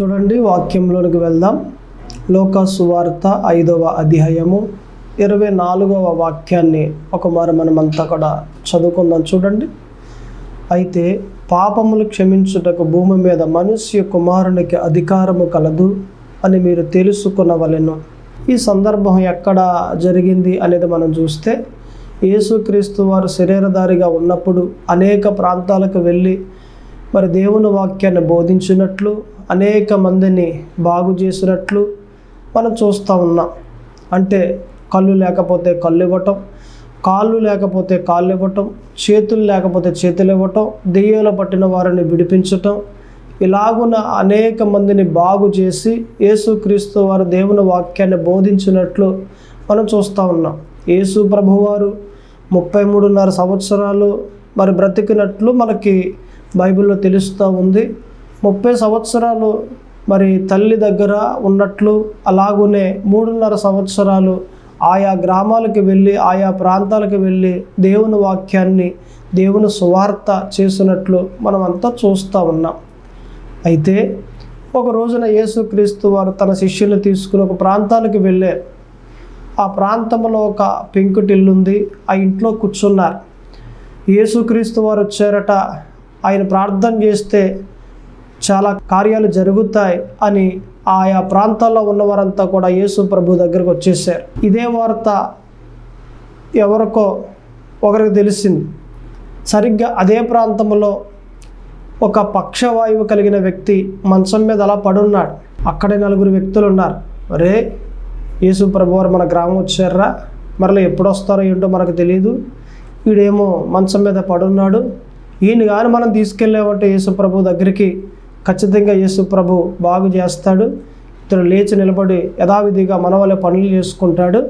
చూడండి వాక్యంలోనికి వెళ్దాం. లోక సువార్త ఐదవ అధ్యాయము ఇరవై నాలుగవ వాక్యాన్ని ఒకమారు మనమంతా కూడా చదువుకుందాం చూడండి. అయితే పాపములు క్షమించుటకు భూమి మీద మనుష్య కుమారునికి అధికారము కలదు అని మీరు తెలుసుకునవలెను. ఈ సందర్భం ఎక్కడ జరిగింది అనేది మనం చూస్తే యేసుక్రీస్తు వారు శరీరధారిగా ఉన్నప్పుడు అనేక ప్రాంతాలకు వెళ్ళి మరి దేవుని వాక్యాన్ని బోధించినట్లు అనేక మందిని బాగు చేసినట్లు మనం చూస్తూ ఉన్నాం. అంటే కళ్ళు లేకపోతే కళ్ళు ఇవ్వటం కాళ్ళు లేకపోతే కాళ్ళు ఇవ్వటం చేతులు లేకపోతే చేతులు ఇవ్వటం దెయ్యాలు పట్టిన వారిని విడిపించటం ఇలాగున అనేక మందిని బాగు చేసి యేసుక్రీస్తు వారు దేవుని వాక్యాన్ని బోధించినట్లు మనం చూస్తూ ఉన్నాం. యేసు ప్రభువారు ముప్పై మూడున్నర సంవత్సరాలు మరి బ్రతికినట్లు మనకి బైబిల్లో తెలుస్తూ ఉంది. ముప్పై సంవత్సరాలు మరి తల్లి దగ్గర ఉన్నట్లు అలాగునే మూడున్నర సంవత్సరాలు ఆయా గ్రామాలకు వెళ్ళి ఆయా ప్రాంతాలకు వెళ్ళి దేవుని వాక్యాన్ని దేవుని సువార్త చేసినట్లు మనం అంతా చూస్తూ ఉన్నాం. అయితే ఒక రోజున యేసుక్రీస్తు వారు తన శిష్యులు తీసుకుని ఒక ప్రాంతానికి వెళ్ళారు. ఆ ప్రాంతంలో ఒక పెంకుటిల్లు ఉంది ఆ ఇంట్లో కూర్చున్నారు. యేసుక్రీస్తు వారు వచ్చారట ఆయన ప్రార్థన చేస్తే చాలా కార్యాలు జరుగుతాయి అని ఆయా ప్రాంతాల్లో ఉన్నవారంతా కూడా యేసు ప్రభు దగ్గరకు వచ్చేసారు ఇదే వార్త ఎవరికో ఒకరికి తెలిసింది. సరిగ్గా అదే ప్రాంతంలో ఒక పక్షవాయువు కలిగిన వ్యక్తి మంచం మీద అలా పడున్నాడు. అక్కడే నలుగురు వ్యక్తులు ఉన్నారు. రే యేసు ప్రభు వారు మన గ్రామం వచ్చారా? మరలా ఎప్పుడు వస్తారో ఏంటో మనకు తెలియదు వీడేమో మంచం మీద పడున్నాడు. ఈయన కానీ మనం తీసుకెళ్ళామంటే యేసుప్రభు దగ్గరికి ఖచ్చితంగా యేసుప్రభు బాగు చేస్తాడు. ఇతను లేచి నిలబడి యథావిధిగా మన వల్ల పనులు చేసుకుంటాడు.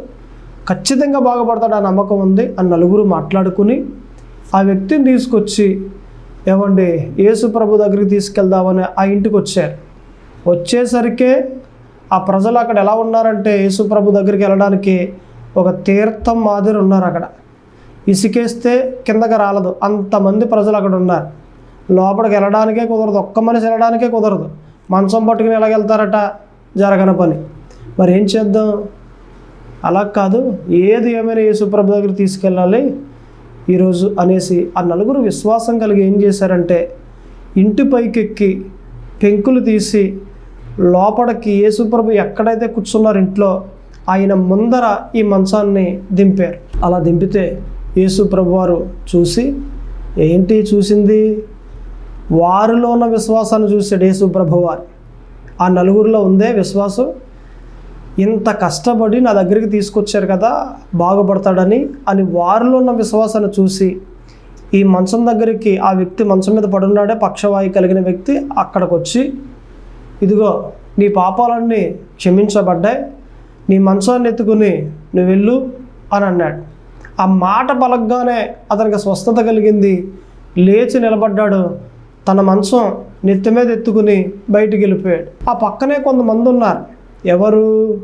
ఖచ్చితంగా బాగుపడతాడు ఆ నమ్మకం ఉంది అని నలుగురు మాట్లాడుకుని ఆ వ్యక్తిని తీసుకొచ్చి ఏమండి యేసు ప్రభు దగ్గరికి తీసుకెళ్దామని ఆ ఇంటికి వచ్చారు. వచ్చేసరికే ఆ ప్రజలు అక్కడ ఎలా ఉన్నారంటే యేసు ప్రభు దగ్గరికి వెళ్ళడానికి ఒక తీర్థం మాదిరి ఉన్నారు అక్కడ. ఇసుకేస్తే కిందకి రాలదు. అంతమంది ప్రజలు అక్కడ ఉన్నారు. లోపలికి వెళ్ళడానికే కుదరదు. ఒక్క మనిషి వెళ్ళడానికే కుదరదు. మంచం పట్టుకుని ఎలాగెళ్తారట జరగని పని. మరి ఏం చేద్దాం? అలా కాదు. ఏది ఏమైనా యేసుప్రభు దగ్గర తీసుకెళ్ళాలి. ఈరోజు అనేసి ఆ నలుగురు విశ్వాసం కలిగి ఏం చేశారంటే ఇంటి పైకెక్కి పెంకులు తీసి లోపలికి యేసుప్రభు ఎక్కడైతే కూర్చున్నారు ఇంట్లో ఆయన ముందర ఈ మంచాన్ని దింపారు. అలా దింపితే యేసు ప్రభువారు చూసి ఏంటి చూసింది? వారిలో ఉన్న విశ్వాసాన్ని చూశాడు యేసు ప్రభువారు. ఆ నలుగురిలో ఉందే విశ్వాసం? ఇంత కష్టపడి నా దగ్గరికి తీసుకొచ్చారు కదా బాగుపడతాడని అని వారిలో ఉన్న విశ్వాసాన్ని చూసి ఈ మంచం దగ్గరికి ఆ వ్యక్తి మంచం మీద పడున్నాడే పక్షవాయు కలిగిన వ్యక్తి అక్కడికి వచ్చి ఇదిగో నీ పాపాలన్నీ క్షమించబడ్డాయి. నీ మంచాన్ని ఎత్తుకుని నువ్వు వెళ్ళు అని అన్నాడు. ఆ మాట పలకగానే అతనికి స్వస్థత కలిగింది. లేచి నిలబడ్డాడు. తన మంచం నెత్తి మీద ఎత్తుకుని బయటికి వెళ్ళిపోయాడు. ఆ పక్కనే కొంతమంది ఉన్నారు. ఎవరు?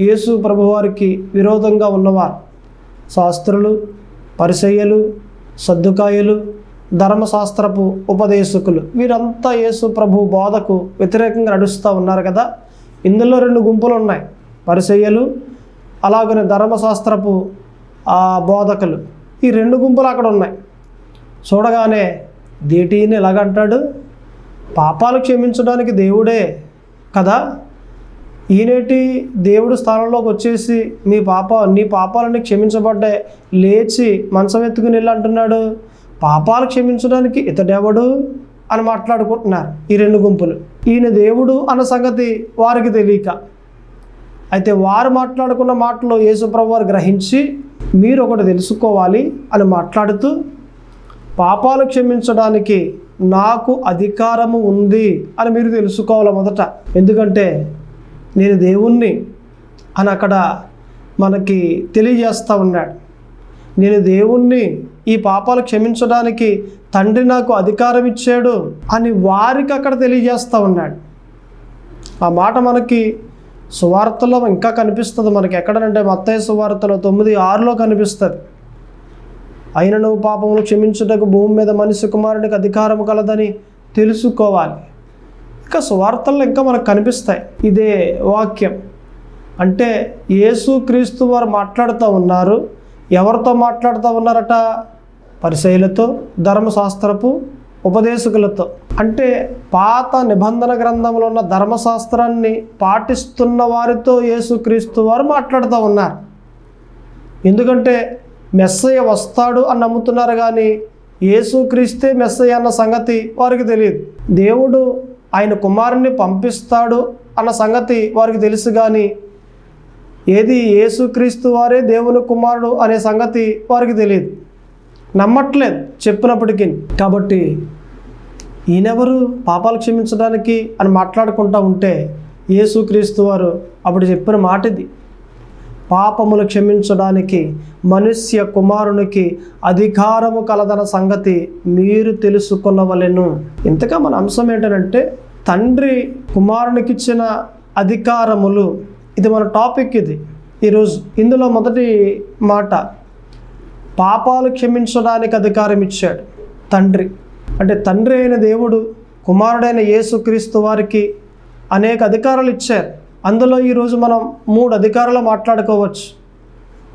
యేసు ప్రభువారికి విరోధంగా ఉన్నవారు. శాస్త్రులు పరిసయ్యలు సర్దుకాయలు ధర్మశాస్త్రపు ఉపదేశకులు. వీరంతా యేసు ప్రభు బోధకు వ్యతిరేకంగా నడుస్తూ ఉన్నారు కదా? ఇందులో రెండు గుంపులు ఉన్నాయి. పరిసయ్యలు అలాగనే ధర్మశాస్త్రపు బోధకులు. ఈ రెండు గుంపులు అక్కడ ఉన్నాయి. చూడగానే దేటీని ఎలాగంటాడు పాపాలు క్షమించడానికి దేవుడే కదా? ఈనేటి దేవుడు స్థానంలోకి వచ్చేసి మీ పాప నీ పాపాలన్నీ క్షమించబడ్డాయి. లేచి మంచం ఎత్తుకుని వెళ్ళి అంటున్నాడు. పాపాలు క్షమించడానికి ఇతడెవడు అని మాట్లాడుకుంటున్నారు ఈ రెండు గుంపులు. ఈయన దేవుడు అన్న సంగతి వారికి తెలియక. అయితే వారు మాట్లాడుకున్న మాటలు యేసుప్రభు వారు గ్రహించి మీరు ఒకటి తెలుసుకోవాలి అని మాట్లాడుతూ పాపాలు క్షమించడానికి నాకు అధికారము ఉంది అని మీరు తెలుసుకోవాలి మొదట? ఎందుకంటే నేను దేవుణ్ణి అని అక్కడ మనకి తెలియజేస్తూ ఉన్నాడు. నేను దేవుణ్ణి ఈ పాపాలు క్షమించడానికి తండ్రి నాకు అధికారం ఇచ్చాడు అని వారికి అక్కడ తెలియజేస్తూ ఉన్నాడు. ఆ మాట మనకి సువార్తలో ఇంకా కనిపిస్తుంది మనకి. ఎక్కడనంటే మత్తయ్య సువార్తలో తొమ్మిది ఆరులో కనిపిస్తుంది. అయిన నువ్వు క్షమించుటకు భూమి మీద మనిషి కుమారునికి అధికారం కలదని తెలుసుకోవాలి. ఇంకా సువార్తల్లో ఇంకా మనకు కనిపిస్తాయి. ఇదే వాక్యం. అంటే యేసు క్రీస్తు వారు మాట్లాడుతూ ఉన్నారు. ఎవరితో మాట్లాడుతూ ఉన్నారట? పరిశైలతో ధర్మశాస్త్రపు ఉపదేశకులతో. అంటే పాత నిబంధన గ్రంథంలో ఉన్న ధర్మశాస్త్రాన్ని పాటిస్తున్న వారితో యేసుక్రీస్తు వారు మాట్లాడుతూ ఉన్నారు. ఎందుకంటే మెస్సయ్య వస్తాడు అని నమ్ముతున్నారు కానీ యేసుక్రీస్తే మెస్సయ్య అన్న సంగతి వారికి తెలియదు. దేవుడు ఆయన కుమారుణ్ణి పంపిస్తాడు అన్న సంగతి వారికి తెలుసు కానీ ఏది యేసుక్రీస్తు వారే దేవుని కుమారుడు అనే సంగతి వారికి తెలియదు. నమ్మట్లేదు చెప్పినప్పటికీ. కాబట్టి ఈయనెవరు? పాపాలు క్షమించడానికి అని మాట్లాడుకుంటూ ఉంటే యేసుక్రీస్తు వారు అప్పుడు చెప్పిన మాట ఇది పాపములు క్షమించడానికి మనుష్య కుమారునికి అధికారము కలదన సంగతి మీరు తెలుసుకున్నవలెను ఇంతగా మన అంశం ఏంటంటే తండ్రి కుమారునికి ఇచ్చిన అధికారములు. ఇది మన టాపిక్ ఇది. ఈరోజు ఇందులో మొదటి మాట పాపాలు క్షమించడానికి అధికారం ఇచ్చాడు తండ్రి. అంటే తండ్రి అయిన దేవుడు కుమారుడైన యేసుక్రీస్తు వారికి అనేక అధికారాలు ఇచ్చారు. అందులో ఈరోజు మనం మూడు అధికారాలు మాట్లాడుకోవచ్చు.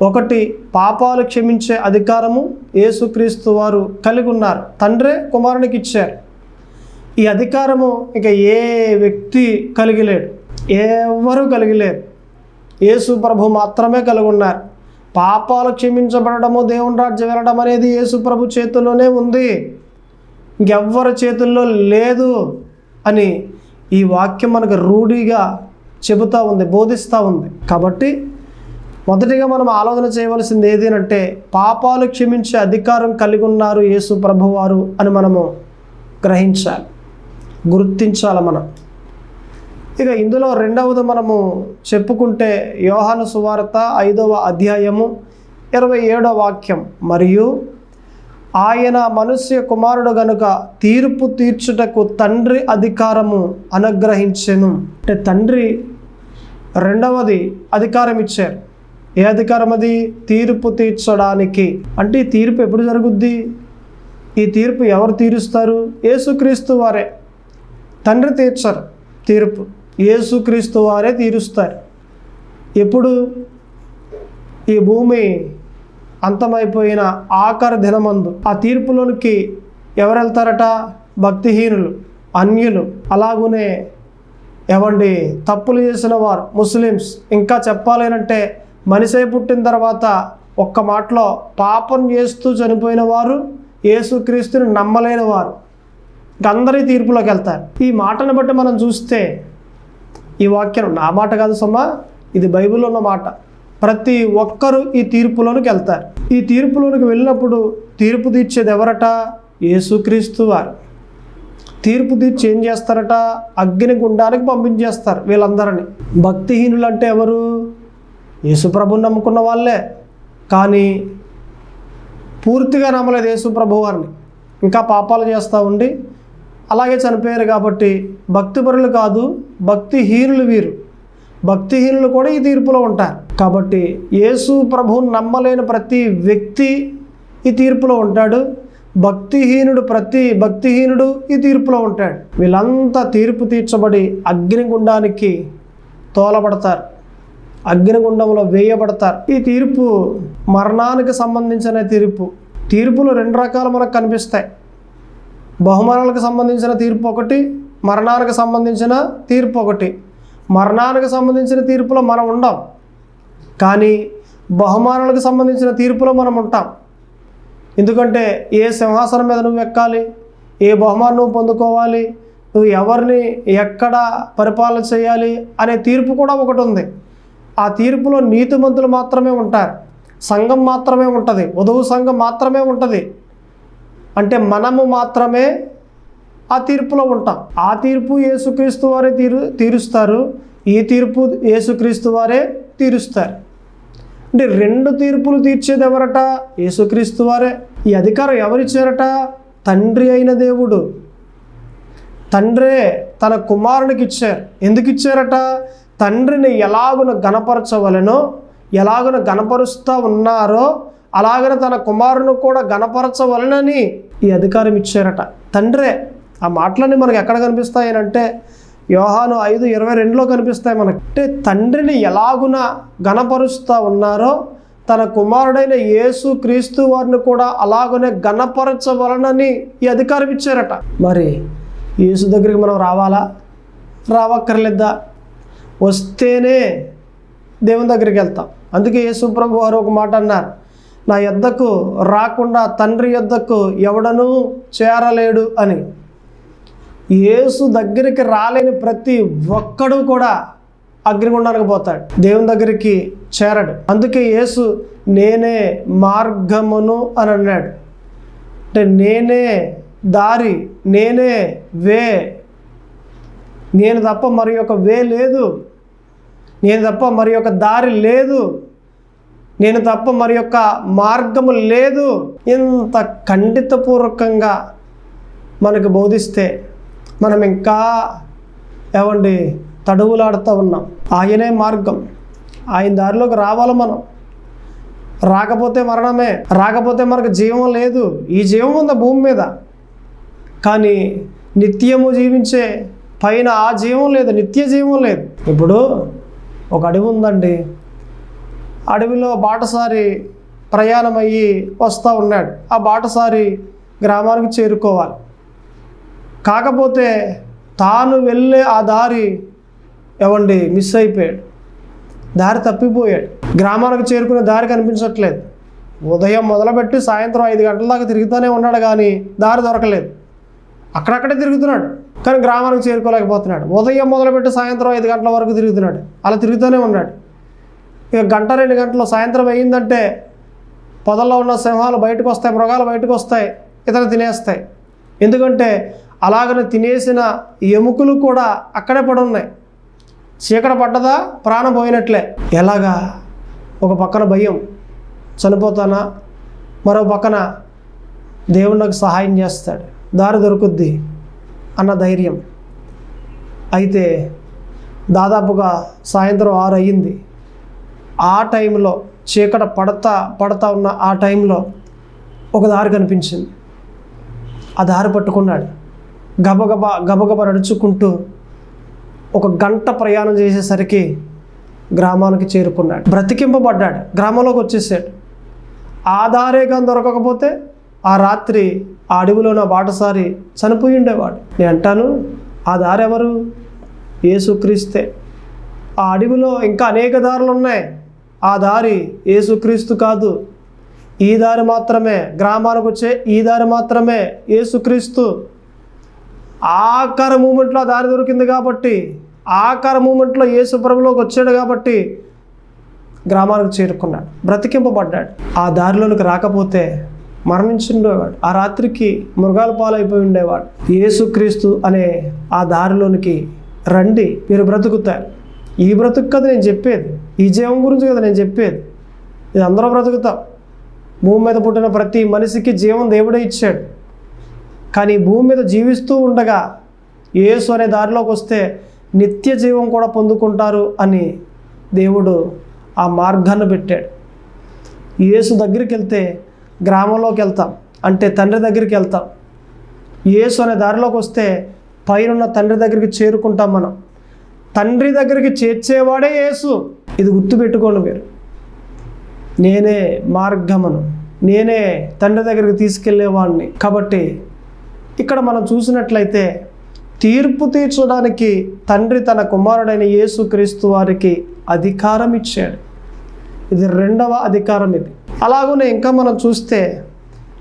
ఒకటి పాపాలు క్షమించే అధికారము యేసుక్రీస్తు వారు కలిగి ఉన్నారు. తండ్రే కుమారునికి ఇచ్చారు. ఈ అధికారము ఇక ఏ వ్యక్తి కలిగి లేడు ఎవరు కలిగి లేరు యేసు ప్రభు మాత్రమే కలిగి ఉన్నారు. పాపాలు క్షమించబడము దేవుని రాజ్యం వెళ్ళడం అనేది యేసు ప్రభు చేతుల్లోనే ఉంది. ఇంకెవ్వరి చేతుల్లో లేదు అని ఈ వాక్యం మనకు రూఢిగా చెబుతూ ఉంది బోధిస్తూ ఉంది. కాబట్టి మొదటిగా మనం ఆలోచన చేయవలసింది ఏది అంటే పాపాలు క్షమించే అధికారం కలిగి ఉన్నారు యేసు ప్రభువారు అని మనము గ్రహించాలి గుర్తించాలి మనం. ఇక ఇందులో రెండవది మనము చెప్పుకుంటే యోహాను సువార్త ఐదవ అధ్యాయము ఇరవై ఏడవ వాక్యం. మరియు ఆయన మనుష్య కుమారుడు గనుక తీర్పు తీర్చుటకు తండ్రి అధికారము అనుగ్రహించెను. అంటే తండ్రి రెండవది అధికారం ఇచ్చారు. ఏ అధికారం అది తీర్పు తీర్చడానికి. అంటే ఈ తీర్పు ఎప్పుడు జరుగుద్ది? ఈ తీర్పు ఎవరు తీరుస్తారు? యేసుక్రీస్తు వారే. తండ్రి తీర్చరు తీర్పు. యేసుక్రీస్తు వారే తీరుస్తారు. ఎప్పుడు? ఈ భూమి అంతమైపోయిన ఆఖరి దినమందు ఆ తీర్పులోనికి ఎవరు వెళ్తారట భక్తిహీనులు అన్యులు. అలాగునే ఏమండి తప్పులు చేసిన వారు ముస్లిమ్స్. ఇంకా చెప్పాలేనంటే మనిషి పుట్టిన తర్వాత ఒక్క మాటలో పాపం చేస్తూ చనిపోయిన వారు యేసుక్రీస్తుని నమ్మలేని వారు. అందరి తీర్పులోకి వెళ్తారు ఈ మాటను బట్టి మనం చూస్తే ఈ వాక్యం నా మాట కాదు సుమ్మా ఇది బైబిల్లో ఉన్న మాట. ప్రతి ఒక్కరూ ఈ తీర్పులోనికి వెళ్తారు. ఈ తీర్పులోనికి వెళ్ళినప్పుడు తీర్పు తీర్చేది ఎవరట? యేసుక్రీస్తు వారు. తీర్పు తీర్చి ఏం చేస్తారట? అగ్ని గుండానికి పంపించేస్తారు వీళ్ళందరినీ. భక్తిహీనులు అంటే ఎవరు యేసుప్రభుని నమ్ముకున్న వాళ్ళే. కానీ పూర్తిగా నమ్మలేదు యేసుప్రభు వారిని. ఇంకా పాపాలు చేస్తూ ఉండి అలాగే చనిపోయారు కాబట్టి భక్తిపరులు కాదు భక్తిహీనులు వీరు. భక్తిహీనులు కూడా ఈ తీర్పులో ఉంటారు. కాబట్టి యేసు ప్రభువుని నమ్మలేని ప్రతి వ్యక్తి ఈ తీర్పులో ఉంటాడు. భక్తిహీనుడు ప్రతి భక్తిహీనుడు ఈ తీర్పులో ఉంటాడు. వీళ్ళంతా తీర్పు తీర్చబడి అగ్నిగుండానికి తోలబడతారు. అగ్నిగుండంలో వేయబడతారు. ఈ తీర్పు మరణానికి సంబంధించిన తీర్పు. తీర్పులు రెండు రకాలు మనకు కనిపిస్తాయి. బహుమానాలకు సంబంధించిన తీర్పు ఒకటి మరణానికి సంబంధించిన తీర్పు ఒకటి. మరణానికి సంబంధించిన తీర్పులో మనం ఉండం. కానీ బహుమానాలకు సంబంధించిన తీర్పులో మనం ఉంటాం. ఎందుకంటే ఏ సింహాసనం మీద నువ్వు ఎక్కాలి ఏ బహుమానం నువ్వు పొందుకోవాలి నువ్వు ఎవరిని ఎక్కడ పరిపాలన చేయాలి అనే తీర్పు కూడా ఒకటి ఉంది. ఆ తీర్పులో నీతిమంతులు మాత్రమే ఉంటారు. సంఘం మాత్రమే ఉంటుంది. వధువు సంఘం మాత్రమే ఉంటుంది. అంటే మనము మాత్రమే ఆ తీర్పులో ఉంటాం. ఆ తీర్పు యేసుక్రీస్తు వారే తీరు తీరుస్తారు. ఈ తీర్పు యేసుక్రీస్తు వారే తీరుస్తారు. అంటే రెండు తీర్పులు తీర్చేది ఎవరట? యేసుక్రీస్తు వారే. ఈ అధికారం ఎవరిచ్చారట? తండ్రి అయిన దేవుడు. తండ్రే తన కుమారునికి ఇచ్చారు. ఎందుకు ఇచ్చారట? తండ్రిని ఎలాగున గణపరచవలెనో ఎలాగున గణపరుస్తూ ఉన్నారో అలాగనే తన కుమారును కూడా గణపరచవలనని ఈ అధికారం ఇచ్చారట. తండ్రే ఆ మాటలన్నీ మనకు ఎక్కడ కనిపిస్తాయనంటే యోహాను ఐదు ఇరవై రెండులో కనిపిస్తాయి మనకి. అంటే తండ్రిని ఎలాగున ఘనపరుస్తూ ఉన్నారో తన కుమారుడైన యేసు క్రీస్తు వారిని కూడా అలాగనే ఘనపరచవలనని ఈ అధికారం ఇచ్చారట. మరి యేసు దగ్గరికి మనం రావాలా? రావక్కర్లేదా? వస్తేనే దేవుని దగ్గరికి వెళ్తాం. అందుకే యేసు ప్రభు వారు ఒక మాట అన్నారు నా యొద్దకు రాకుండా తండ్రి యొద్దకు ఎవడనూ చేరలేడు అని. యేసు దగ్గరికి రాలేని ప్రతి ఒక్కడు కూడా అగ్నిగుండానికి పోతాడు. దేవుని దగ్గరికి చేరడు. అందుకే యేసు నేనే మార్గమును అని అన్నాడు. అంటే నేనే దారి నేనే వే. నేను తప్ప మరి ఒక వే లేదు. నేను తప్ప మరి ఒక దారి లేదు. నేను తప్ప మరి యొక్క మార్గము లేదు. ఇంత ఖండితపూర్వకంగా మనకు బోధిస్తే మనం ఇంకా ఏమండి తడువులాడుతూ ఉన్నాం. ఆయనే మార్గం. ఆయన దారిలోకి రావాలి మనం. రాకపోతే మరణమే. రాకపోతే మనకు జీవం లేదు. ఈ జీవం ఉంది భూమి మీద. కానీ నిత్యము జీవించే పైన ఆ జీవం లేదు నిత్య జీవం లేదు. ఇప్పుడు ఒక అడవి ఉందండి. అడవిలో బాటసారి ప్రయాణమయ్యి వస్తూ ఉన్నాడు. ఆ బాటసారి గ్రామానికి చేరుకోవాలి. కాకపోతే తాను వెళ్ళే ఆ దారి ఎవండి మిస్ అయిపోయాడు. దారి తప్పిపోయాడు. గ్రామానికి చేరుకునే దారి కనిపించట్లేదు. ఉదయం మొదలుపెట్టి సాయంత్రం ఐదు గంటల దాకా తిరుగుతూనే ఉన్నాడు కానీ దారి దొరకలేదు. అక్కడక్కడే తిరుగుతున్నాడు కానీ గ్రామానికి చేరుకోలేకపోతున్నాడు. ఉదయం మొదలుపెట్టి సాయంత్రం ఐదు గంటల వరకు తిరుగుతున్నాడు. అలా తిరుగుతూనే ఉన్నాడు. ఇక గంట రెండు గంటలు సాయంత్రం అయ్యిందంటే పొదల్లో ఉన్న సింహాలు బయటకు వస్తాయి మృగాలు బయటకు వస్తాయి ఇతను తినేస్తాయి. ఎందుకంటే అలాగనే తినేసిన ఎముకలు కూడా అక్కడే పడున్నాయి. చీకట పడ్డదా? ప్రాణం పోయినట్లే. ఎలాగా? ఒక పక్కన భయం చనిపోతానా? మరో పక్కన దేవుడు నాకు సహాయం చేస్తాడు. దారి దొరుకుద్ది అన్న ధైర్యం. అయితే దాదాపుగా సాయంత్రం ఆరు అయ్యింది. ఆ టైంలో చీకట పడతా పడతా ఉన్న ఆ టైంలో ఒక దారి కనిపించింది. ఆ దారి పట్టుకున్నాడు. గబగబా గబగబ నడుచుకుంటూ ఒక గంట ప్రయాణం చేసేసరికి గ్రామానికి చేరుకున్నాడు. బ్రతికింపబడ్డాడు. గ్రామంలోకి వచ్చేసాడు. ఆ దొరకకపోతే ఆ రాత్రి ఆ అడవిలో నా బాటసారి చనిపోయి ఉండేవాడు. నేను అంటాను ఆ దారి ఎవరు ఏసుక్రీస్తే ఆ అడవిలో ఇంకా అనేక దారులు ఉన్నాయి. ఆ దారి ఏసుక్రీస్తు కాదు. ఈ దారి మాత్రమే. గ్రామానికి వచ్చే ఈ దారి మాత్రమే. ఏసుక్రీస్తు ఆకార మూమెంట్లో ఆ దారి దొరికింది కాబట్టి ఆకార మూమెంట్లో యేసు ప్రభులోకి వచ్చాడు కాబట్టి గ్రామానికి చేరుకున్నాడు బ్రతికింపబడ్డాడు. ఆ దారిలోనికి రాకపోతే మరణించిండేవాడు ఆ రాత్రికి మృగాల పాలైపోయి ఉండేవాడు. యేసుక్రీస్తు అనే ఆ దారిలోనికి రండి మీరు బ్రతుకుతారు. ఈ బ్రతుకు కదా నేను చెప్పేది ఈ జీవం గురించి కదా నేను చెప్పేది. ఇది అందరూ బ్రతుకుతాం. భూమి మీద పుట్టిన ప్రతి మనిషికి జీవం దేవుడే ఇచ్చాడు. కానీ భూమి మీద జీవిస్తూ ఉండగా యేసు అనే దారిలోకి వస్తే నిత్య జీవం కూడా పొందుకుంటారు అని దేవుడు ఆ మార్గాన్ని పెట్టాడు. యేసు దగ్గరికి వెళ్తే గ్రామంలోకి వెళ్తాం అంటే తండ్రి దగ్గరికి వెళ్తాం. యేసు అనే దారిలోకి వస్తే పైన తండ్రి దగ్గరికి చేరుకుంటాం మనం. తండ్రి దగ్గరికి చేర్చేవాడే యేసు. ఇది గుర్తుపెట్టుకోండి మీరు. నేనే మార్గమును. నేనే తండ్రి దగ్గరికి తీసుకెళ్ళేవాడిని కాబట్టి ఇక్కడ మనం చూసినట్లయితే తీర్పు తీర్చడానికి తండ్రి తన కుమారుడైన యేసుక్రీస్తు వారికి అధికారం ఇచ్చాడు. ఇది రెండవ అధికారం ఇది. అలాగనే ఇంకా మనం చూస్తే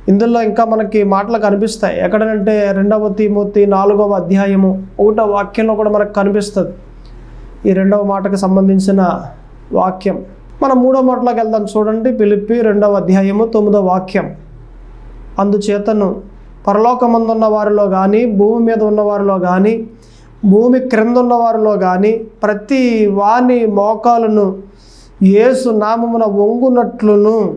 ఇందులో ఇంకా మనకి మాటలు కనిపిస్తాయి. ఎక్కడనంటే రెండవ తిమోతి నాలుగవ అధ్యాయము ఒకటో వాక్యంలో కూడా మనకు కనిపిస్తుంది. ఈ రెండవ మాటకు సంబంధించిన వాక్యం. మనం మూడో మాటలోకి వెళ్దాం చూడండి. పిలిపి రెండవ అధ్యాయము తొమ్మిదో వాక్యం. అందుచేతను పరలోకమందున్న వారిలో కానీ భూమి మీద ఉన్నవారిలో కానీ భూమి క్రింద ఉన్నవారిలో కానీ ప్రతి వాని మోకాలను ఏసు నామమున వంగునట్లును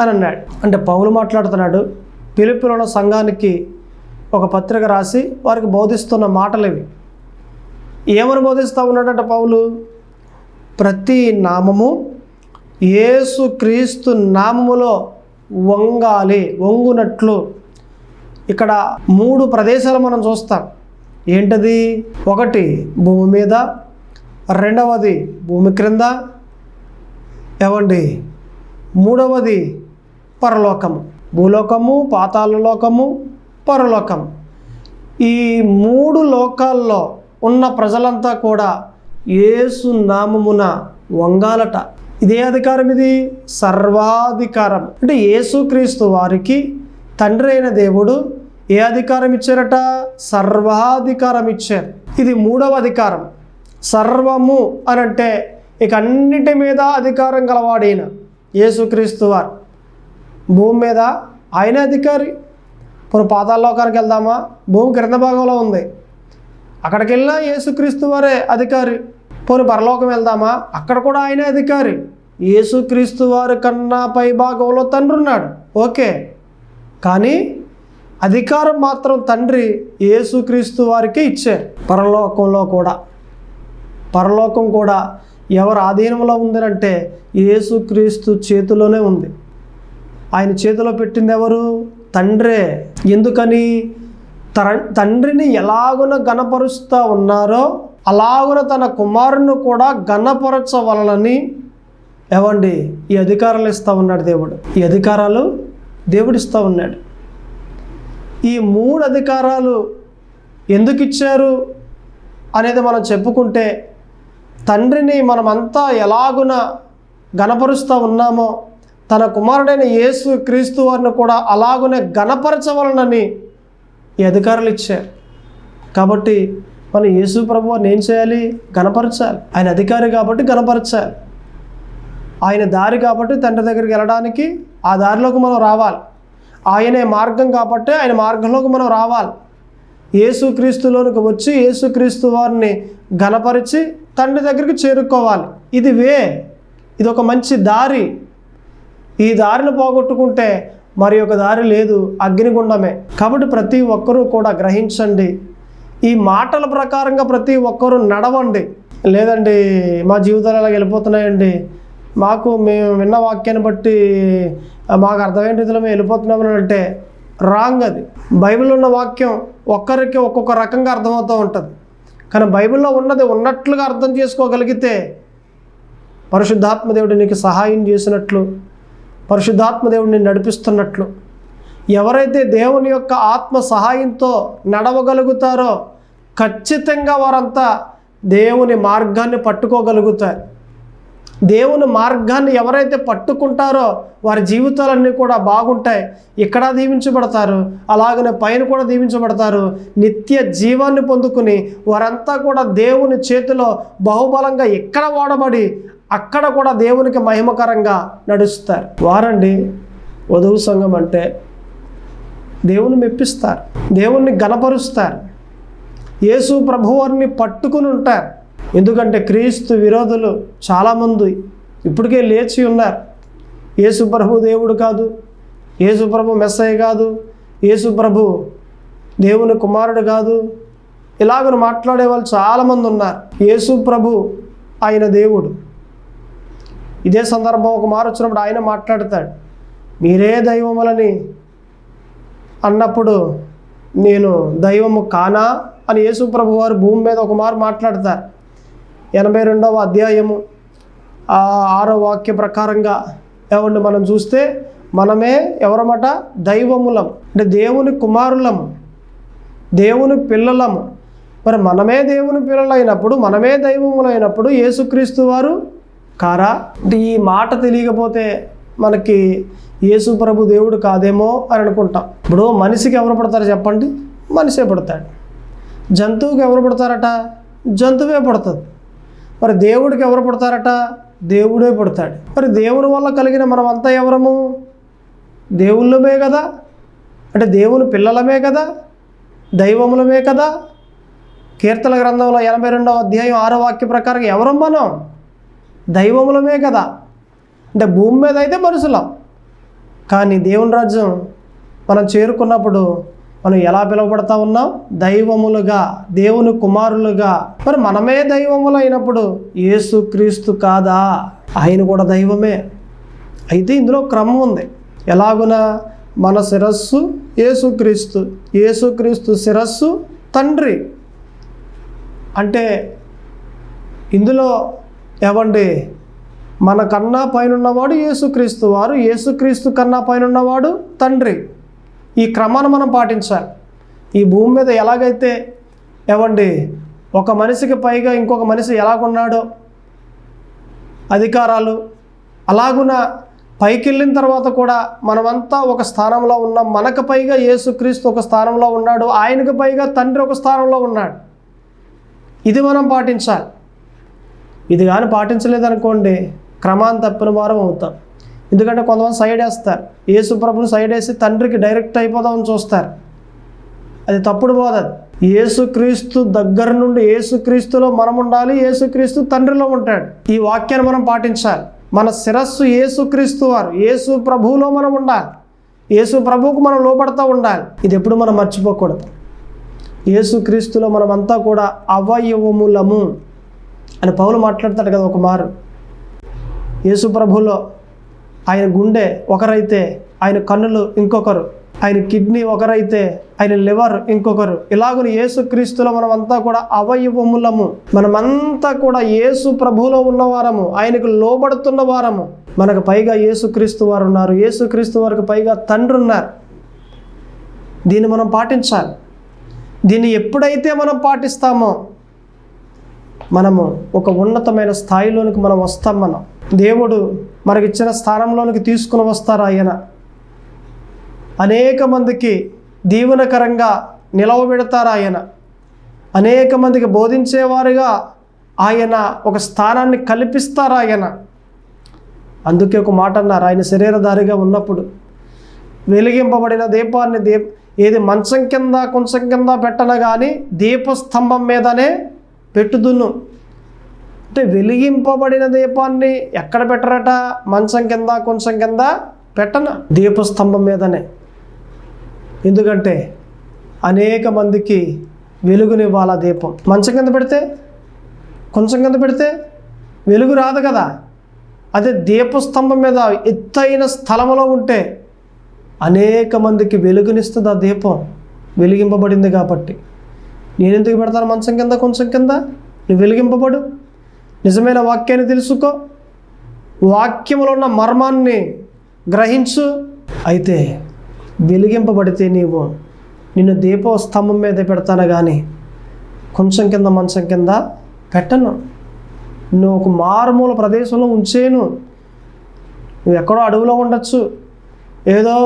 అని అన్నాడు. అంటే పౌలు మాట్లాడుతున్నాడు. పిలుపులో సంఘానికి ఒక పత్రిక రాసి వారికి బోధిస్తున్న మాటలు ఇవి ఏమని బోధిస్తూ ఉన్నాడంట పౌలు? ప్రతి నామము ఏసు క్రీస్తు నామములో వంగాలి వంగునట్లు ఇక్కడ మూడు ప్రదేశాలు మనం చూస్తాం. ఏంటది? ఒకటి భూమి మీద రెండవది భూమి క్రింద ఏవండి? మూడవది పరలోకము. భూలోకము పాతాళ లోకము పరలోకము. ఈ మూడు లోకాల్లో ఉన్న ప్రజలంతా కూడా యేసు నామమున వంగాలట. ఇదే అధికారం ఇది సర్వాధికారం. అంటే యేసుక్రీస్తు వారికి తండ్రి అయిన దేవుడు ఏ అధికారం ఇచ్చారట సర్వాధికారం ఇచ్చారు ఇది మూడవ అధికారం. సర్వము అని అంటే ఇక అన్నిటి మీద అధికారం గలవాడైన యేసుక్రీస్తు వారు. భూమి మీద ఆయన అధికారి. ఇప్పుడు పాతాళలోకానికి వెళ్దామా? భూమి క్రింద భాగంలో ఉంది. అక్కడికి వెళ్ళినా యేసుక్రీస్తు వారే అధికారి. పోనీ పరలోకం వెళ్దామా? అక్కడ కూడా ఆయనే అధికారి. యేసుక్రీస్తు వారి కన్నా పై భాగంలో తండ్రి ఉన్నాడు. ఓకే. కానీ అధికారం మాత్రం తండ్రి యేసుక్రీస్తు వారికి ఇచ్చారు. పరలోకంలో కూడా. పరలోకం కూడా ఎవరు ఆధీనంలో ఉందనంటే యేసుక్రీస్తు చేతిలోనే ఉంది. ఆయన చేతిలో పెట్టింది ఎవరు? తండ్రే. ఎందుకని? తర- తండ్రిని ఎలాగున గణపరుస్తూ ఉన్నారో అలాగున తన కుమారుని కూడా గణపరచవలనని ఏవండి ఈ అధికారాలు ఇస్తూ ఉన్నాడు దేవుడు. ఈ అధికారాలు దేవుడిస్తూ ఉన్నాడు. ఈ మూడు అధికారాలు ఎందుకు ఇచ్చారు అనేది మనం చెప్పుకుంటే తండ్రిని మనమంతా ఎలాగున గణపరుస్తూ ఉన్నామో తన కుమారుడైన యేసు క్రీస్తు వారిని కూడా అలాగునే గణపరచవలనని ఈ అధికారులు ఇచ్చారు. కాబట్టి మన యేసు ప్రభు వారిని ఏం చేయాలి? గణపరచాలి ఆయన అధికారి కాబట్టి గణపరచాలి ఆయన దారి కాబట్టి తండ్రి దగ్గరికి వెళ్ళడానికి ఆ దారిలోకి మనం రావాలి. ఆయనే మార్గం కాబట్టి ఆయన మార్గంలోకి మనం రావాలి. యేసుక్రీస్తులోనికి వచ్చి యేసుక్రీస్తు వారిని గణపరిచి తండ్రి దగ్గరికి చేరుకోవాలి. ఇది వే ఇది ఒక మంచి దారి. ఈ దారిని పోగొట్టుకుంటే మరి ఒక దారి లేదు అగ్నిగుండమే. కాబట్టి ప్రతి ఒక్కరూ కూడా గ్రహించండి. ఈ మాటల ప్రకారంగా ప్రతి ఒక్కరూ నడవండి. లేదండి మా జీవితాలు అలా వెళ్ళిపోతున్నాయండి? మాకు మేము విన్న వాక్యాన్ని బట్టి మాకు అర్థమైన రీతిలో మేము వెళ్ళిపోతున్నామని అంటే రాంగ్ అది. బైబిల్లో ఉన్న వాక్యం ఒక్కరికి ఒక్కొక్క రకంగా అర్థమవుతూ ఉంటుంది. కానీ బైబిల్లో ఉన్నది ఉన్నట్లుగా అర్థం చేసుకోగలిగితే పరిశుద్ధాత్మదేవుడు నీకు సహాయం చేసినట్లు పరిశుద్ధాత్మ దేవుడిని నడిపిస్తున్నట్లు ఎవరైతే దేవుని యొక్క ఆత్మ సహాయంతో నడవగలుగుతారో ఖచ్చితంగా వారంతా దేవుని మార్గాన్ని పట్టుకోగలుగుతారు. దేవుని మార్గాన్ని ఎవరైతే పట్టుకుంటారో వారి జీవితాలన్నీ కూడా బాగుంటాయి. ఇక్కడ దీవించబడతారు అలాగనే పైన కూడా దీవించబడతారు. నిత్య జీవాన్ని పొందుకుని వారంతా కూడా దేవుని చేతిలో బహుబలంగా ఇక్కడ వాడబడి అక్కడ కూడా దేవునికి మహిమకరంగా నడుస్తారు. వారండి వధువు సంఘం అంటే దేవుని మెప్పిస్తారు దేవుణ్ణి గణపరుస్తారు యేసు ప్రభువారిని పట్టుకుని ఉంటారు. ఎందుకంటే క్రీస్తు విరోధులు చాలామంది ఇప్పటికే లేచి ఉన్నారు. యేసుప్రభు దేవుడు కాదు యేసుప్రభు మెస్సయ్య కాదు యేసుప్రభు దేవుని కుమారుడు కాదు. ఇలాగను మాట్లాడే వాళ్ళు చాలామంది ఉన్నారు. యేసు ప్రభు ఆయన దేవుడు. ఇదే సందర్భం ఒక మారు వచ్చినప్పుడు ఆయన మాట్లాడతాడు మీరే దైవములని అన్నప్పుడు నేను దైవము కానా? అని యేసు ప్రభు వారు భూమి మీద ఒక మారు మాట్లాడతారు. ఎనభై రెండవ అధ్యాయము. ఆ ఆరో వాక్య ప్రకారంగా ఏమండి మనం చూస్తే మనమే ఎవరమట? దైవములం. అంటే దేవుని కుమారులం దేవుని పిల్లలము. మరి మనమే దేవుని పిల్లలైనప్పుడు మనమే దైవములైనప్పుడు యేసుక్రీస్తు వారు కారా? అంటే ఈ మాట తెలియకపోతే మనకి యేసు ప్రభు దేవుడు కాదేమో అని అనుకుంటాం. ఇప్పుడు మనిషికి ఎవరు పడతారు చెప్పండి? మనిషే పడతాడు. జంతువుకి ఎవరు పడతారట? జంతువే పడుతుంది. మరి దేవుడికి ఎవరు పుడతారట? దేవుడే పుడతాడు. మరి దేవుని వల్ల కలిగిన మనం అంతా ఎవరము? దేవుళ్ళమే కదా? అంటే దేవుని పిల్లలమే కదా? దైవములమే కదా? కీర్తన గ్రంథంలో ఎనభై రెండవ అధ్యాయం ఆరో వాక్య ప్రకారం ఎవరం మనం? దైవములమే కదా. అంటే భూమి మీద అయితే మనుషులం. కానీ దేవుని రాజ్యం మనం చేరుకున్నప్పుడు మనం ఎలా పిలువబడతా ఉన్నాం? దైవములుగా దేవుని కుమారులుగా. మరి మనమే దైవములు అయినప్పుడు యేసు క్రీస్తు కాదా? ఆయన కూడా దైవమే. అయితే ఇందులో క్రమం ఉంది. ఎలాగున? మన శిరస్సు యేసుక్రీస్తు యేసుక్రీస్తు శిరస్సు తండ్రి. అంటే ఇందులో ఏమండి మన కన్నా పైన ఉన్నవాడు యేసుక్రీస్తు వారు యేసుక్రీస్తు కన్నా పైనున్నవాడు తండ్రి. ఈ క్రమాన్ని మనం పాటించాలి. ఈ భూమి మీద ఎలాగైతే ఏమండి ఒక మనిషికి పైగా ఇంకొక మనిషి ఎలాగున్నాడో అధికారాలు అలాగున పైకి వెళ్ళిన తర్వాత కూడా మనమంతా ఒక స్థానంలో ఉన్నాం. మనకు పైగా యేసుక్రీస్తు ఒక స్థానంలో ఉన్నాడు. ఆయనకు పైగా తండ్రి ఒక స్థానంలో ఉన్నాడు. ఇది మనం పాటించాలి. ఇది కానీ పాటించలేదనుకోండి క్రమాన్ని తప్పిన వారం అవుతాం. ఎందుకంటే కొంతమంది సైడ్ వేస్తారు. ఏసుప్రభుని సైడ్ వేసి తండ్రికి డైరెక్ట్ అయిపోదామని చూస్తారు. అది తప్పుడు పోదది యేసుక్రీస్తు దగ్గర నుండి యేసుక్రీస్తులో మనం ఉండాలి యేసుక్రీస్తు తండ్రిలో ఉంటాడు. ఈ వాక్యాన్ని మనం పాటించాలి. మన శిరస్సు యేసుక్రీస్తు వారు. యేసు ప్రభువులో మనం ఉండాలి. యేసు ప్రభువుకు మనం లోపడతా ఉండాలి. ఇది ఎప్పుడు మనం మర్చిపోకూడదు. యేసుక్రీస్తులో మనమంతా కూడా అవయవములము అని పౌలు మాట్లాడతాడు కదా ఒక మారు. యేసు ప్రభులో ఆయన గుండె ఒకరైతే ఆయన కన్నులు ఇంకొకరు. ఆయన కిడ్నీ ఒకరైతే ఆయన లివర్ ఇంకొకరు. ఇలాగుని యేసు క్రీస్తులో మనమంతా కూడా అవయవములము. మనమంతా కూడా యేసు ప్రభువులో ఉన్నవారము ఆయనకు లోబడుతున్న వారము. మనకు పైగా యేసుక్రీస్తు వారు ఉన్నారు. యేసుక్రీస్తు వారికి పైగా తండ్రి ఉన్నారు. దీన్ని మనం పాటించాలి. దీన్ని ఎప్పుడైతే మనం పాటిస్తామో మనము ఒక ఉన్నతమైన స్థాయిలోనికి మనం వస్తాం మనం. దేవుడు మనకి ఇచ్చిన స్థానంలోనికి తీసుకుని వస్తారు ఆయన. అనేక మందికి దీవెనకరంగా నిలవబెడతారు ఆయన. అనేక మందికి బోధించేవారుగా ఆయన ఒక స్థానాన్ని కల్పిస్తారు ఆయన. అందుకే ఒక మాట అన్నారు ఆయన శరీరధారిగా ఉన్నప్పుడు వెలిగింపబడిన దీపాన్ని దీప ఏది మంచం కింద కొంచెం కింద పెట్టన కానీ దీపస్తంభం మీదనే పెట్టుదును అంటే వెలిగింపబడిన దీపాన్ని ఎక్కడ పెట్టరట? మంచం కింద కొంచెం కింద పెట్టన? దీపస్తంభం మీదనే. ఎందుకంటే అనేక మందికి వెలుగునివ్వాల దీపం. మంచం కింద పెడితే? కొంచెం కింద పెడితే వెలుగు రాదు కదా. అదే దీపస్తంభం మీద ఎత్తైన స్థలంలో ఉంటే అనేక మందికి వెలుగునిస్తుంది ఆ దీపం. వెలిగింపబడింది కాబట్టి. నేను ఎందుకు పెడతాను మంచం కింద కొంచెం కింద? నువ్వు వెలిగింపబడు. నిజమైన వాక్యాన్ని తెలుసుకో. వాక్యంలో ఉన్న మర్మాన్ని గ్రహించు. అయితే వెలిగింపబడితే నీవు నిన్ను దీప స్తంభం మీద పెడతాను కానీ కొంచెం కింద మంచం కింద పెట్టను. నువ్వు ఒక మారుమూల ప్రదేశంలో ఉంచేను. నువ్వు ఎక్కడో అడవిలో ఉండొచ్చు. ఏదో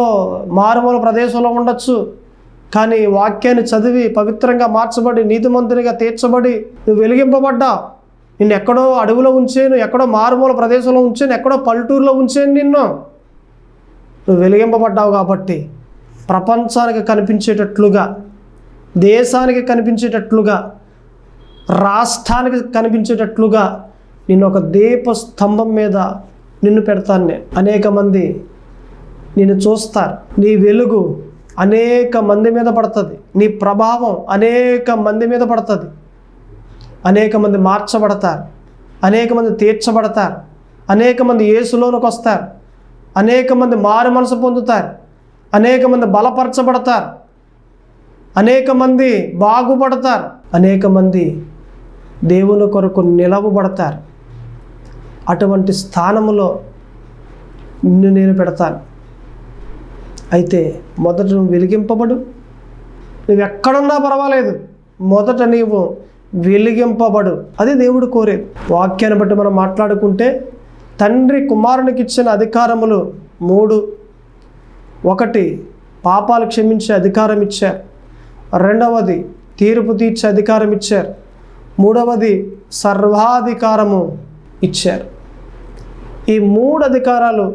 మారుమూల ప్రదేశంలో ఉండొచ్చు. కానీ వాక్యాన్ని చదివి పవిత్రంగా మార్చబడి నీతిమంతునిగా తీర్చబడి నువ్వు వెలిగింపబడ్డా నిన్ను ఎక్కడో అడవిలో ఉంచాను ఎక్కడో మారుమూల ప్రదేశంలో ఉంచాను ఎక్కడో పల్లెటూరులో ఉంచాను నిన్ను. నువ్వు వెలిగింపబడ్డావు కాబట్టి ప్రపంచానికి కనిపించేటట్లుగా దేశానికి కనిపించేటట్లుగా రాష్ట్రానికి కనిపించేటట్లుగా నిన్ను ఒక దీప స్తంభం మీద నిన్ను పెడతాను నేను. అనేక మంది నిన్ను చూస్తారు. నీ వెలుగు అనేక మంది మీద పడుతుంది. నీ ప్రభావం అనేక మంది మీద పడుతుంది. అనేక మంది మార్చబడతారు. అనేక మంది తీర్చబడతారు. అనేక మంది ఏసులోనికి వస్తారు. అనేక మంది మారు మనసు పొందుతారు. అనేక మంది బలపరచబడతారు. అనేక మంది బాగుపడతారు. అనేక మంది దేవుని కొరకు నిలవబడతారు. అటువంటి స్థానములో నిన్ను నేను పెడతాను. అయితే మొదట నువ్వు వెలిగింపబడు. నువ్వు ఎక్కడున్నా పర్వాలేదు. మొదట నీవు వెలిగింపబడు. అది దేవుడు కోరేది వాక్యాన్ని బట్టి మనం మాట్లాడుకుంటే తండ్రి కుమారునికి ఇచ్చిన అధికారములు మూడు. ఒకటి పాపాలు క్షమించే అధికారం ఇచ్చారు రెండవది తీర్పు తీర్చే అధికారం ఇచ్చారు మూడవది సర్వాధికారము ఇచ్చారు ఈ మూడు అధికారాలు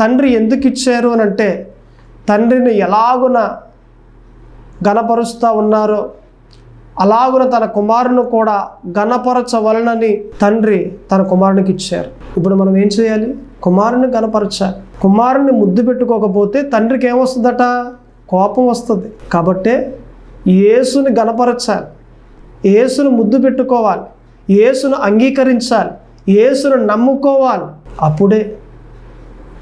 తండ్రి ఎందుకు ఇచ్చారు అని అంటే తండ్రిని ఎలాగున గణపరుస్తూ ఉన్నారో అలాగున తన కుమారుని కూడా గణపరచవలనని తండ్రి తన కుమారునికి ఇచ్చారు. ఇప్పుడు మనం ఏం చేయాలి? కుమారుని గణపరచాలి కుమారుని ముద్దు పెట్టుకోకపోతే తండ్రికి ఏమొస్తుందట? కోపం వస్తుంది. కాబట్టే యేసుని గణపరచాలి యేసును ముద్దు పెట్టుకోవాలి. యేసును అంగీకరించాలి. యేసును నమ్ముకోవాలి. అప్పుడే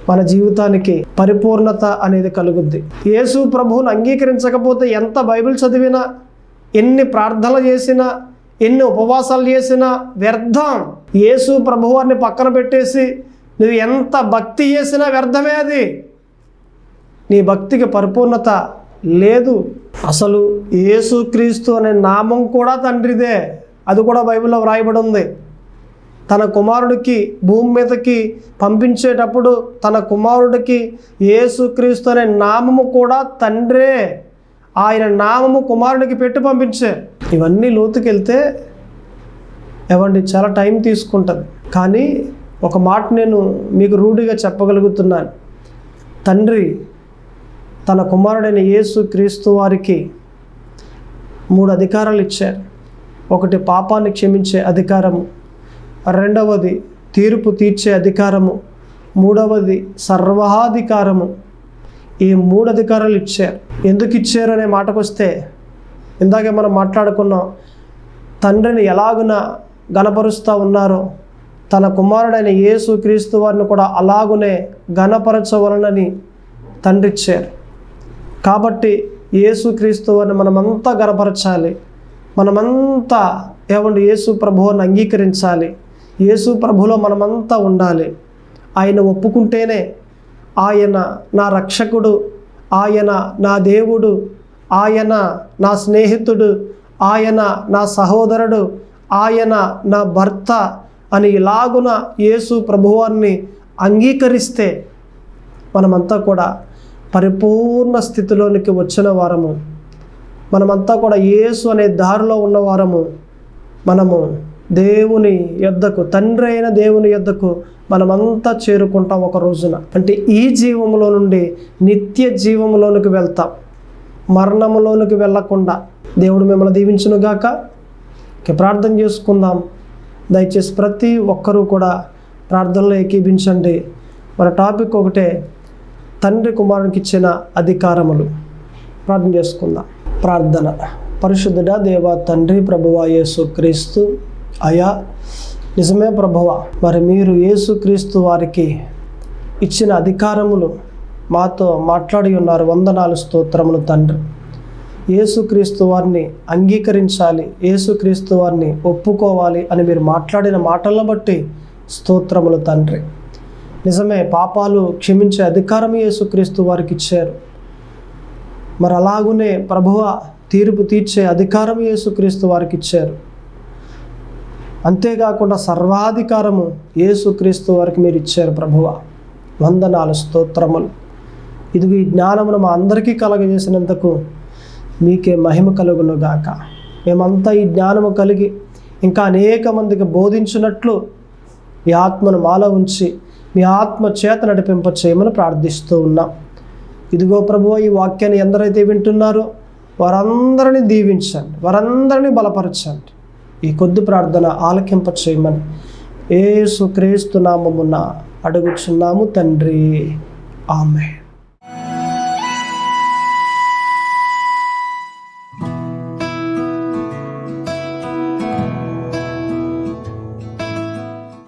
మన జీవితానికి పరిపూర్ణత అనేది కలుగుద్ది. యేసు ప్రభువును అంగీకరించకపోతే ఎంత బైబిల్ చదివినా ఎన్ని ప్రార్థనలు చేసినా ఎన్ని ఉపవాసాలు చేసినా వ్యర్థం. యేసు ప్రభువారిని పక్కన పెట్టేసి నువ్వు ఎంత భక్తి చేసినా వ్యర్థమే అది. నీ భక్తికి పరిపూర్ణత లేదు. అసలు యేసుక్రీస్తు అనే నామం కూడా తండ్రిదే. అది కూడా బైబిల్లో వ్రాయబడి ఉంది. తన కుమారుడికి భూమి మీదకి పంపించేటప్పుడు తన కుమారుడికి యేసుక్రీస్తు అనే నామము కూడా తండ్రే. ఆయన నామము కుమారునికి పెట్టి పంపించే. ఇవన్నీ లోతుకెళ్తే ఏమండి చాలా టైం తీసుకుంటుంది. కానీ ఒక మాట నేను మీకు రూఢిగా చెప్పగలుగుతున్నాను. తండ్రి తన కుమారుడైన యేసు క్రీస్తు వారికి మూడు అధికారాలు ఇచ్చారు. ఒకటి పాపాన్ని క్షమించే అధికారము రెండవది తీర్పు తీర్చే అధికారము మూడవది సర్వాధికారము ఈ మూడు అధికారాలు ఇచ్చారు. ఎందుకు ఇచ్చారు అనే మాటకు వస్తే ఇందాకే మనం మాట్లాడుకున్నాం తండ్రిని ఎలాగున గణపరుస్తూ ఉన్నారో తన కుమారుడైన యేసు క్రీస్తు వారిని కూడా అలాగునే గణపరచవలనని తండ్రిచ్చారు. కాబట్టి యేసు క్రీస్తు వారిని మనమంతా గణపరచాలి మనమంతా ఏమండి యేసు ప్రభువుని అంగీకరించాలి. యేసు ప్రభులో మనమంతా ఉండాలి. ఆయన ఒప్పుకుంటేనే ఆయన నా రక్షకుడు ఆయన నా దేవుడు ఆయన నా స్నేహితుడు ఆయన నా సహోదరుడు ఆయన నా భర్త అని ఇలాగున యేసు ప్రభువాన్ని అంగీకరిస్తే మనమంతా కూడా పరిపూర్ణ స్థితిలోనికి వచ్చిన వారము. మనమంతా కూడా యేసు అనే దారిలో ఉన్నవారము మనము దేవుని యొద్దకు తండ్రి అయిన దేవుని యొద్దకు మనమంతా చేరుకుంటాం ఒక రోజున. అంటే ఈ జీవములో నుండి నిత్య జీవములోనికి వెళ్తాం. మరణములోనికి వెళ్ళకుండా దేవుడు మిమ్మల్ని దీవించునుగాక. ఇక ప్రార్థన చేసుకుందాం. దయచేసి ప్రతి ఒక్కరూ కూడా ప్రార్థనలో ఏకీభించండి. మన టాపిక్ ఒకటే తండ్రి కుమారునికి ఇచ్చిన అధికారములు. ప్రార్థన చేసుకుందాం. ప్రార్థన. పరిశుద్ధుడా దేవ తండ్రి ప్రభువా యేసు క్రీస్తు అయా నిజమే ప్రభువ మరి మీరు యేసుక్రీస్తు వారికి ఇచ్చిన అధికారములు మాతో మాట్లాడి ఉన్నారు. వందనాలు స్తోత్రములు తండ్రి. యేసుక్రీస్తు వారిని అంగీకరించాలి యేసుక్రీస్తు వారిని ఒప్పుకోవాలి అని మీరు మాట్లాడిన మాటలను బట్టి స్తోత్రములు తండ్రి. నిజమే పాపాలు క్షమించే అధికారం యేసుక్రీస్తు వారికి ఇచ్చారు. మరి అలాగునే ప్రభువ తీర్పు తీర్చే అధికారం యేసుక్రీస్తు వారికి ఇచ్చారు. అంతేకాకుండా సర్వాధికారము యేసుక్రీస్తు వారికి మీరు ఇచ్చారు ప్రభువ. వందనాలు స్తోత్రములు. ఇది ఈ జ్ఞానమును మా అందరికీ కలగజేసినందుకు మీకే మహిమ కలుగును గాక. మేమంతా ఈ జ్ఞానము కలిగి ఇంకా అనేక మందికి బోధించినట్లు మీ ఆత్మను మాలో ఉంచి మీ ఆత్మ చేత నడిపింప చేయమని ప్రార్థిస్తూ ఉన్నాం. ఇదిగో ప్రభు ఈ వాక్యాన్ని ఎందరైతే వింటున్నారో వారందరినీ దీవించండి వారందరినీ బలపరచండి. ఈ కొద్ది ప్రార్థన ఆలకింప చేయమని ఏసు క్రీస్తు నామమున అడుగుచున్నాము తండ్రి. ఆమె